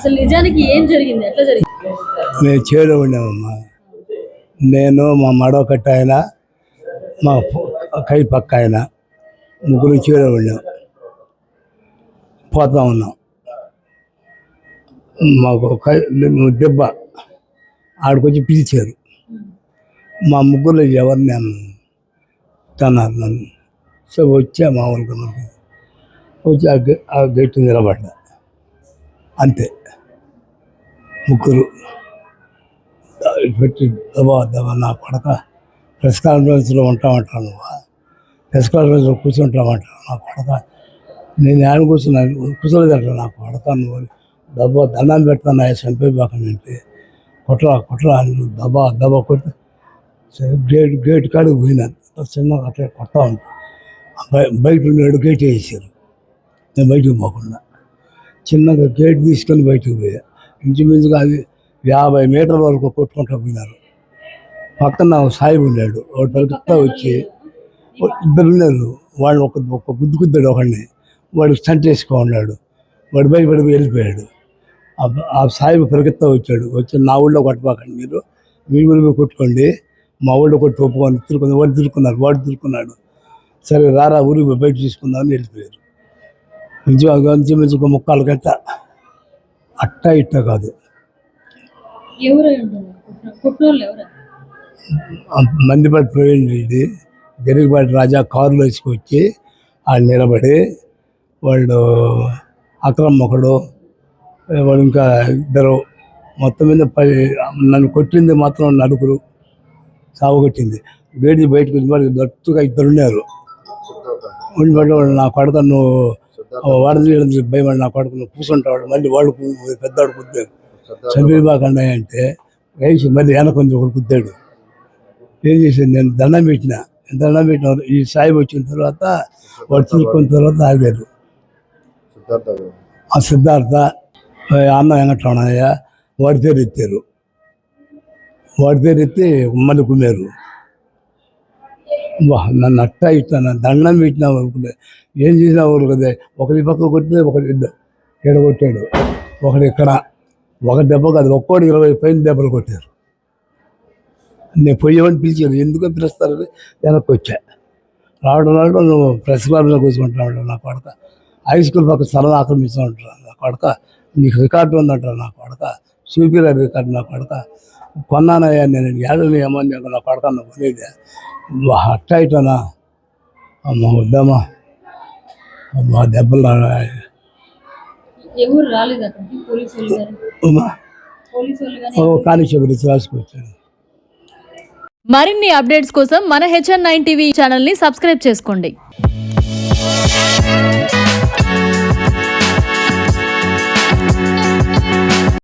అసలు నిజానికి ఏం జరిగింది? ఎట్లా జరిగింది? మేము చేలో ఉన్నామమ్మా నేను మా మడొకట్ట ఆయన మా కై పక్క ఆయన ముగ్గురు చేలో ఉన్నాం పోతా ఉన్నాం. మాకు కై దెబ్బ ఆడికొచ్చి పిలిచారు. మా ముగ్గురు ఎవరు నేను తన్నారు నన్ను. సో వచ్చా మా ఊరికి. వచ్చి ఆ గె- ఆ గేట్ నిలబడ్డా. అంతే. ముగ్గురు. పెట్టి దబా దబా నా కొడక ప్రెస్ కాన్ఫరెన్స్లో ఉంటామంటాను నువ్వు? ప్రెస్ కాన్ఫరెన్స్లో కూర్చుంటామంటాను నా కొడక? నేను ఆయన కూర్చున్నా కూర్చోలేదంట నా కొడక నువ్వు అని. దబ్బా దండం పెడతాను ఆయన చంపేబాకంటే అంటే కొట్రా కొట్రా అని దబా దబా కొట్టి గేట్ గేట్ కాడికి పోయినా చిన్నగా అట్లా కొడతా ఉంటాను బయట ఉన్నాడు గేట్ వేసారు నేను బయటకు పోకుండా. చిన్నగా గేట్ తీసుకొని బయటకు పోయా. ఇంచుమించుగా అది యాభై మీటర్ల వరకు కొట్టుకుంటూ పోయినారు. పక్కన ఒక సాయిబు ఉన్నాడు. వాడు పరిగెత్తా వచ్చి ఇద్దరు ఉన్నారు. వాళ్ళు ఒక ఒక గుద్దు గుద్దాడు ఒకడిని. వాడు స్టంట్ వేసుకో ఉన్నాడు వాడు భయపడి వెళ్ళిపోయాడు. ఆ- సాయిబు పరిగెత్తా వచ్చాడు. వచ్చి నా ఊళ్ళో కొట్టబాకండి మీరు. మీ ఊళ్ళో కొట్టుకోండి. మా ఊళ్ళో కొట్టి ఒప్పుకొని తిరుకున్నారు వాడు తిరుక్కున్నారు. వాడు తిరుక్కున్నాడు. సరే రారా ఊరికి బయట తీసుకుందామని వెళ్ళిపోయారు. మంచిగా మంచిగా ముక్కాలు గట్ట అట్ట ఇట్ట కాదు. మందిపాటి ప్రవీణ్ రెడ్డి గరికపాటి రాజా కారులో వేసుకొచ్చి ఆయన నిలబడి వాళ్ళు అక్రమ్ ఒకడు వాడు ఇంకా ఇద్దరు. మొత్తం మీద పది నన్ను కొట్టింది మాత్రం నలుగురు. సాగు కొట్టింది. వేడి బయటకు వచ్చి దట్టుగా ఇద్దరు ఉన్నారు. ఉండి నా కొడుక నువ్వు వాడది భయం నా కొడుకు నువ్వు కూర్చుంటాడు మళ్ళీ వాడు కు- పెద్దవాడు కుద్దాడు. చంపేబాకండి అంటే వేసి మళ్ళీ వెనకొంది ఒకడు కుద్దాడు. ఏం చేశాను నేను దండం పెట్టిన. దండం పెట్టిన ఈ సాయి వచ్చిన తర్వాత వాడు తీసుకున్న తర్వాత ఆగారు. ఆ సిద్ధార్థ అన్న వెంకటరమణయ్య వాడి పేరు ఎత్తారు. వాడి పేరు ఎత్తి మళ్ళీ కుమ్మారు. నన్ను అట్టా ఇస్తాను దండం పెట్టినా అనుకునే ఏం చేసినా ఊరు కదా ఒకరి పక్క కొట్టితే ఒకటి ఇక్కడ కొట్టాడు. ఒకటి ఇక్కడ ఒక దెబ్బ కాదు ఒక్కోటి ఇరవై పైన దెబ్బలు కొట్టారు. నేను పోయేవాడిని పిలిచాను ఎందుకు పిలుస్తారని వెనక్కి వచ్చా. రావడం రావడం నువ్వు ప్రెస్ క్లబ్లో కూర్చుంటున్నాడు నా కొడక. హై స్కూల్ పక్క స్థలం ఆక్రమిస్తూ ఉంటారు నా కొడక. నీకు రికార్డు ఉందంటారు నా కొడక. సూపీరియర్ రికార్డు నా కొడక. కొన్నానయ్యా నేను ఏడు ఏమని నా కొడక నువ్వు కొనేది. అట్ట అయిటనా అమ్మ వద్దమ్మా. అమ్మా దెబ్బలు కానిస్టేబుల్ రాసుకొచ్చాను మరిన్ని అప్డేట్స్ కోసం మన హెచ్ఎన్ నైన్ టీవీ ఛానల్ని సబ్స్క్రైబ్ చేసుకోండి.